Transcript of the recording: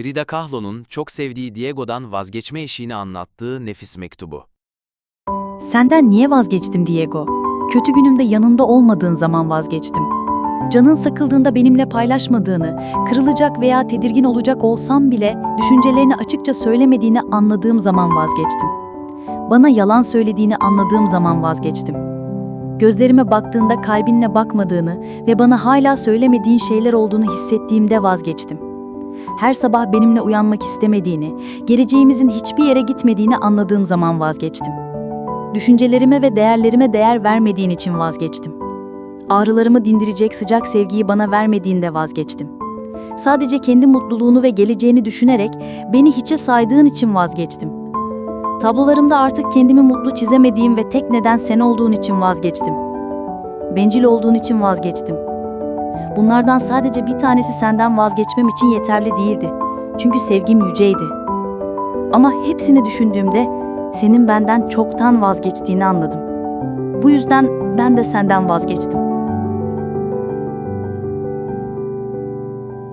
Frida Kahlo'nun çok sevdiği Diego'dan vazgeçme eşiğini anlattığı nefis mektubu. Senden niye vazgeçtim Diego? Kötü günümde yanında olmadığın zaman vazgeçtim. Canın sıkıldığında benimle paylaşmadığını, kırılacak veya tedirgin olacak olsam bile düşüncelerini açıkça söylemediğini anladığım zaman vazgeçtim. Bana yalan söylediğini anladığım zaman vazgeçtim. Gözlerime baktığında kalbinle bakmadığını ve bana hala söylemediğin şeyler olduğunu hissettiğimde vazgeçtim. Her sabah benimle uyanmak istemediğini, geleceğimizin hiçbir yere gitmediğini anladığım zaman vazgeçtim. Düşüncelerime ve değerlerime değer vermediğin için vazgeçtim. Ağrılarımı dindirecek sıcak sevgiyi bana vermediğinde vazgeçtim. Sadece kendi mutluluğunu ve geleceğini düşünerek beni hiçe saydığın için vazgeçtim. Tablolarımda artık kendimi mutlu çizemediğim ve tek neden sen olduğun için vazgeçtim. Bencil olduğun için vazgeçtim. Bunlardan sadece bir tanesi senden vazgeçmem için yeterli değildi. Çünkü sevgim yüceydi. Ama hepsini düşündüğümde senin benden çoktan vazgeçtiğini anladım. Bu yüzden ben de senden vazgeçtim.